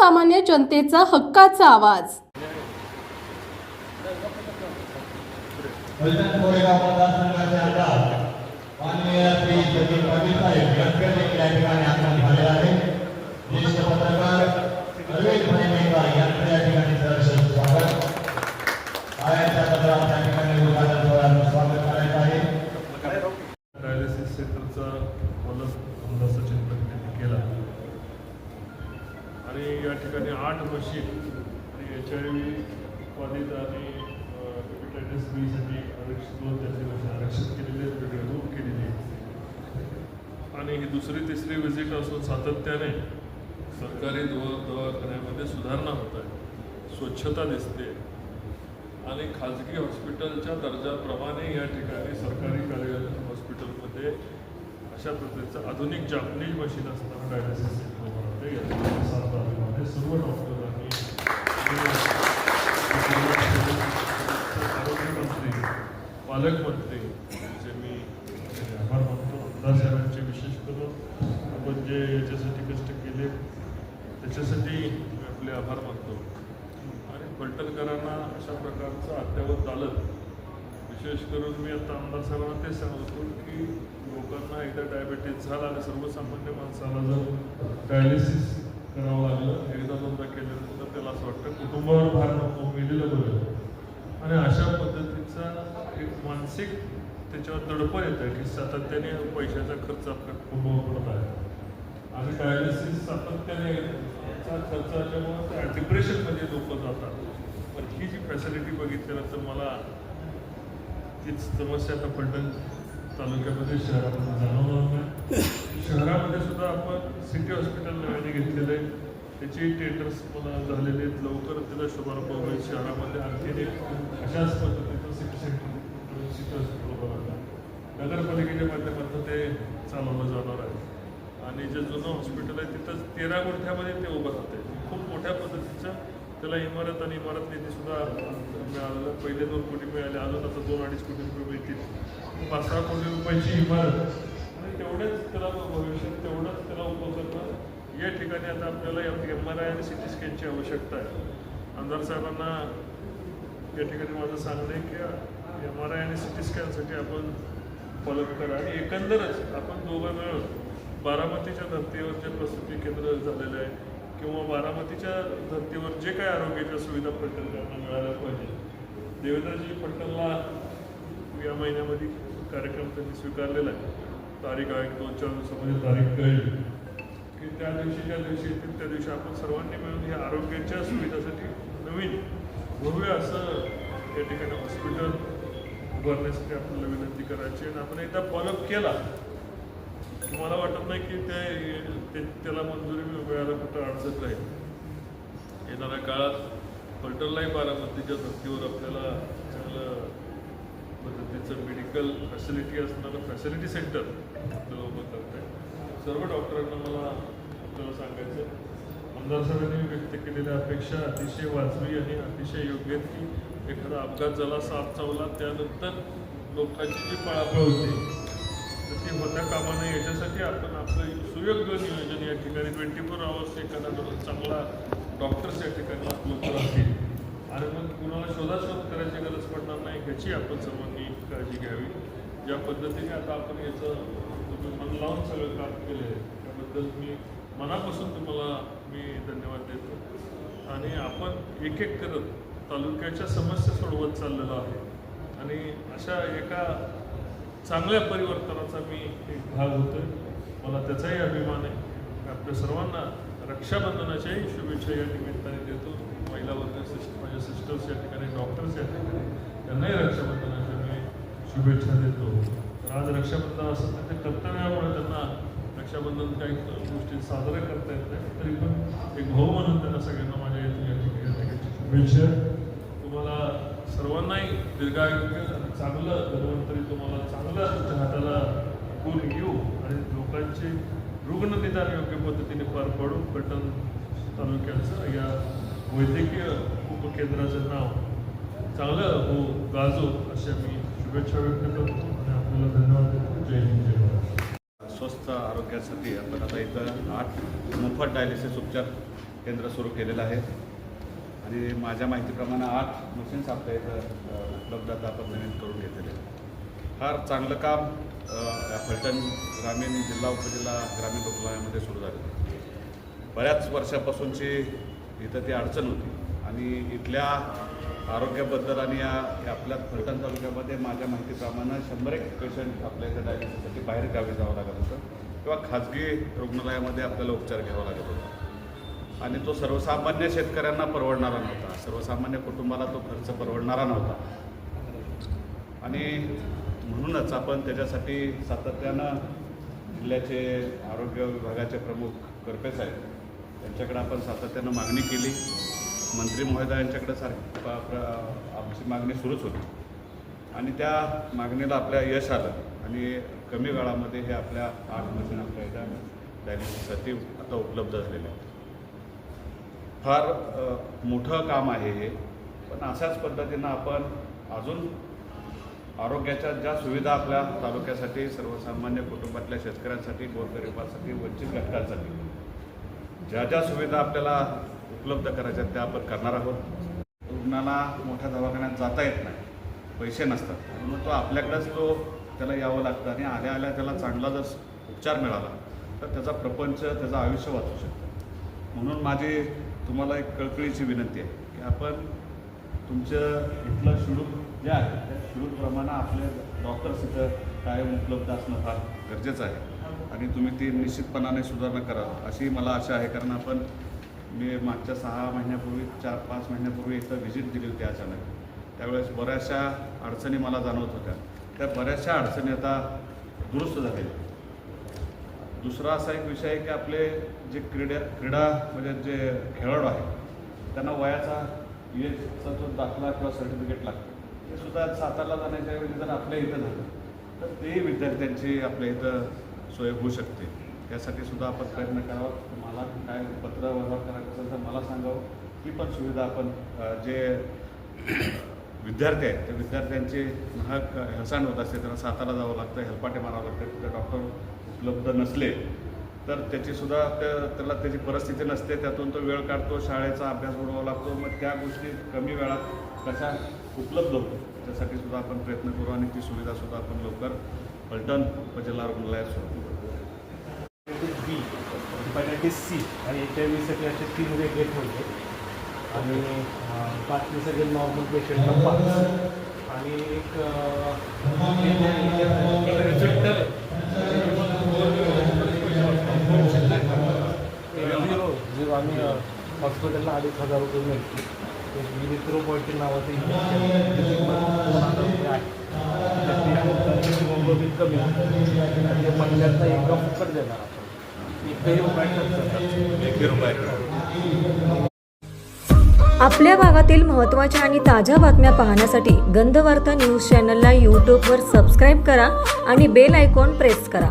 सर्वसामान्य जनतेचा हक्काचा आवाज. फलटण कोरेगाव आठ मशीन आणि एच आय व्ही बाधित आणि हेपॅटायटिस बीसाठी आरक्षित दोन त्याचे मशीन आरक्षित केलेले आहेत वेगळे केलेली आणि ही दुसरी तिसरी व्हिजिट असून सातत्याने सरकारी दवा दवाखान्यामध्ये सुधारणा होत आहे. स्वच्छता दिसते. आणि खाजगी हॉस्पिटलच्या दर्जाप्रमाणे या ठिकाणी सरकारी कार्यालय हॉस्पिटलमध्ये अशा पद्धतीचं आधुनिक जापनीज मशीन असताना डायलिसिस सेंटर बनवते तालुक्यामध्ये सर्व डॉक्टरांनी आरोग्यमंत्री पालकमंत्री यांचे मी आभार मानतो आमदार साहेबांचे विशेष करून आपण जे याच्यासाठी कष्ट केले त्याच्यासाठी मी आपले आभार मानतो आणि फलटणकरांना अशा प्रकारचं अद्यावत चालत विशेष करून मी आता आमदार साहेबांना तेच सांगतो की लोकांना एकदा डायबेटीस झाला आणि सर्वसामान्य माणसाला जर डायलिसिस करावं लागलं. एकदा दोनदा केल्यानंतर त्याला असं वाटतं कुटुंबावर भार नको मेलेलं बरं आणि अशा पद्धतीचा एक मानसिक त्याच्यावर दडपण येतं की सातत्याने पैशाचा खर्च आपल्या कुटुंबावर पडत आहे. आणि डायलिसिस सातत्याने खर्च आल्यामुळे डिप्रेशनमध्ये लोक जातात. पण ही जी फॅसिलिटी बघितल्यानंतर मला तीच समस्या आता फलटण तालुक्यामध्ये शहरामध्ये जाणवणार नाही शहरामध्ये सुद्धा आपण सिटी हॉस्पिटल नव्याने घेतलेलं आहे. त्याची टेंडर्स मला झालेले आहेत. लवकर त्याला शुभारंभ होईल. शहरामध्ये आणखीन एक अशाच पद्धतीचं सिटी सेंटर सिटी हॉस्पिटल बनवलं. नगरपालिकेच्या माध्यमातून ते चालवलं जाणार आहे. आणि जे जुनं हॉस्पिटल आहे तिथं तेरा गुंठ्यामध्ये ते उभं राहते खूप मोठ्या पद्धतीचं त्याला इमारत आणि इमारत निधीसुद्धा सुद्धा पहिले दोन कोटी मिळाले. अजून आता दोन अडीच कोटी रुपये मिळतील. पाच सहा कोटी रुपयाची इमारत तेवढेच त्याला भविष्यात तेवढंच त्याला उपकरणं. या ठिकाणी आता आपल्याला एम आर आय आणि सी टी स्कॅनची आवश्यकता आहे. आमदार साहेबांना या ठिकाणी माझं सांगणं आहे की एम आर आय आणि सी टी स्कॅनसाठी आपण फॉलोअप करा. आणि एकंदरच आपण दोघं मिळून बारामतीच्या धर्तीवर जे प्रसूती केंद्र झालेलं आहे किंवा बारामतीच्या धर्तीवर जे काही आरोग्याच्या सुविधा फलटणकरांना मिळाल्या पाहिजे. देवेंद्रजी फलटणला या महिन्यामध्ये कार्यक्रम त्यांनी स्वीकारलेला आहे. तारीख आहे दोन चार दिवसामध्ये तारीख कळेल. की त्या दिवशी ज्या दिवशी येतील त्या दिवशी आपण सर्वांनी मिळून या आरोग्याच्या सुविधासाठी नवीन भव्य असं या ठिकाणी हॉस्पिटल उभारण्यासाठी आपल्याला विनंती करायची आणि आपण एकदा फॉलोअप केला मला वाटत नाही की ते त्याला मंजुरी मिळायला कुठं अडचण राहील येणाऱ्या काळात फलटणलाही बारामतीच्या धर्तीवर आपल्याला चांगलं पद्धतीचं मेडिकल फॅसिलिटी असणारं फॅसिलिटी सेंटर आपल्याला उभं करत आहे सर्व डॉक्टरांना मला आपल्याला सांगायचं आमदार साहेबांनी व्यक्त केलेल्या अपेक्षा अतिशय वाजवी आणि अतिशय योग्य की एखादा अपघात झाला साप चावला त्यानंतर लोकांची जी पळापळ होती तर ती होत्या कामा नये याच्यासाठी आपण आपलं सुयोग्य नियोजन या ठिकाणी ट्वेंटी फोर आवर्स एखादा चांगला डॉक्टर्स या ठिकाणी उपलब्ध असतील आणि मग कुणाला शोधाशोध करायची गरज पडणार नाही ह्याची आपण सर्वांनी काळजी घ्यावी. ज्या पद्धतीने आता आपण याचं तुम्ही मन लावून सगळं काम केलं आहे त्याबद्दल मी मनापासून तुम्हाला मी धन्यवाद देतो. आणि आपण एक एक करत तालुक्याच्या समस्या सोडवत चाललेलो आहे. आणि अशा एका चांगल्या परिवर्तनाचा मी एक भाग आहे मला त्याचाही अभिमान आहे. आपल्या सर्वांना रक्षाबंधनाच्याही शुभेच्छा या निमित्ताने देतो. महिला वर्ग माझ्या म्हणजे सिस्टर्स या ठिकाणी डॉक्टर्स या ठिकाणी त्यांनाही रक्षाबंधनाच्या मी शुभेच्छा देतो. तर आज रक्षाबंधन असं त्यांच्या कर्तव्यामुळे त्यांना रक्षाबंधन काही गोष्टी साजऱ्या करता येत नाही. तरी पण एक भाऊ म्हणून त्यांना सगळ्यांना माझ्या या ठिकाणी या शुभेच्छा. तुम्हाला सर्वांनाही दीर्घायुष्य चांगलं धन्वंतरी तुम्हाला चांगलं हाताला गुण येऊ आणि लोकांचे रुग्णनिदान योग्य पद्धतीने पार पाडू. पटण तालुक्याचं या वैद्यकीय उपकेंद्राचं नाव चांगलं हो गाजो अशा मी शुभेच्छा व्यक्त करतो आणि आपल्याला धन्यवाद देतो. जय हिंद जय स्वस्थ आरोग्यासाठी आपण आता इथं आठ मोफत डायलिसिस उपचार केंद्र सुरू केलेलं आहे. आणि माझ्या माहितीप्रमाणे आठ मशीन्स आपल्या इथं उपलब्ध उपलब्धता आपण नवीन करून घेतलेले फार चांगलं काम फलटण ग्रामीण जिल्हा उपजिल्हा ग्रामीण रुग्णालयामध्ये सुरू झालं बऱ्याच वर्षापासूनची इथं ती अडचण होती. आणि इथल्या आरोग्याबद्दल आणि या आपल्या फलटण तालुक्यामध्ये माझ्या माहितीप्रमाणे शंभर एक पेशंट आपल्या इथं डायलिसिससाठी बाहेर गावी जावं लागत होतं. किंवा खाजगी रुग्णालयामध्ये आपल्याला उपचार घ्यावा लागत होता. आणि तो सर्वसामान्य शेतकऱ्यांना परवडणारा नव्हता. सर्वसामान्य कुटुंबाला तो खर्च परवडणारा नव्हता. आणि म्हणूनच आपण त्याच्यासाठी सातत्यानं जिल्ह्याचे आरोग्य विभागाचे प्रमुख करपे साहेब त्यांच्याकडे आपण सातत्यानं मागणी केली. मंत्री महोदयांच्याकडे सारखी आमची मागणी सुरूच होती. आणि त्या मागणीला आपल्या यश आलं. आणि कमी काळामध्ये हे आपल्या आठ मशीन आपल्या इथं डायलिसिससाठी आता उपलब्ध झालेले आहेत. फार मोठं काम आहे हे. पण अशाच पद्धतीनं आपण अजून आरोग्याच्या ज्या सुविधा आपल्या तालुक्यासाठी सर्वसामान्य कुटुंबातल्या शेतकऱ्यांसाठी गोरगरिबांसाठी वंचित घटकांसाठी ज्या ज्या सुविधा आपल्याला उपलब्ध करायच्या त्या आपण करणार आहोत. रुग्णाला मोठ्या दवाखान्यात जाता येत नाही. पैसे नसतात. म्हणून तो आपल्याकडेच तो त्याला यावं लागतं आणि आल्या आल्या त्याला चांगला जर उपचार मिळाला तर त्याचा प्रपंच त्याचं आयुष्य वाचू शकतं. म्हणून माझी तुम्हाला एक कळकळीची विनंती आहे की आपण तुमचं इथलं शुल्क जे आहे त्या शुल्कप्रमाणे आपले डॉक्टर्स इथं कायम उपलब्ध असणं फार गरजेचं आहे. आणि तुम्ही ती निश्चितपणाने सुधारणा करा अशी मला आशा आहे. कारण आपण मी मागच्या सहा महिन्यापूर्वी चार पाच महिन्यापूर्वी इथं व्हिजिट दिली होती अचानक. त्यावेळेस बऱ्याचशा अडचणी मला जाणवत होत्या. त्या बऱ्याचशा अडचणी आता दुरुस्त झालेल्या दुसरा असा एक विषय आहे की आपले जे क्रीडा क्रीडा म्हणजे जे खेळाडू आहेत त्यांना वयाचा एजचा जो दाखला किंवा सर्टिफिकेट लागतं. ते सुद्धा सातारला जाण्याच्या ऐवजी जर आपल्या इथं झालं तर ते विद्यार्थ्यांची आपल्या इथं सोय होऊ शकते. त्यासाठी सुद्धा आपण प्रयत्न करावा. मला काय पत्र व्यवहार करायचं असेल तर मला सांगावं. ही पण सुविधा आपण जे विद्यार्थी आहेत त्या विद्यार्थ्यांचे महाग हसाण होत असते त्यांना सातारा जावं लागतं हेलपाटे मारावं लागतं तिथे डॉक्टर उपलब्ध नसले तर त्याची सुद्धा त्या त्याला त्याची परिस्थिती नसते त्यातून तो वेळ काढतो शाळेचा अभ्यास बुडवावा लागतो मग त्या गोष्टी कमी वेळात कशा उपलब्ध होतो त्यासाठी सुद्धा आपण प्रयत्न करू आणि ती सुविधा सुद्धा आपण लवकर पलटण उपजिल्हा रुग्णालयात सुरू करू बी हेपॅटायटिस सी आणि एच आय व्हीसाठी असे तीन वेगळे होते आणि अं, बाकी सगळे नॉर्मल पेशंटला पाच आणि एक आम्ही हॉस्पिटलला अडीच हजार रुपये मिळते एक विनित्रोपॉयटिन नावाचं इंजेक्शन आहे. हिमोग्लोबिन कमी महिन्यातनं एकदा फुकट देणार आपण. एकही रुपये खर्च करतात एकही रुपये आपल्या भागातील महत्त्वाच्या आणि ताज्या बातम्या पाहण्यासाठी गंधवार्ता न्यूज चॅनलला यूट्यूबवर सबस्क्राईब करा आणि बेल आयकॉन प्रेस करा.